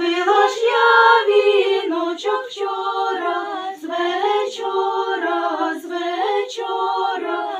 Зробила ж я віночок вчора, з вечора, з вечора.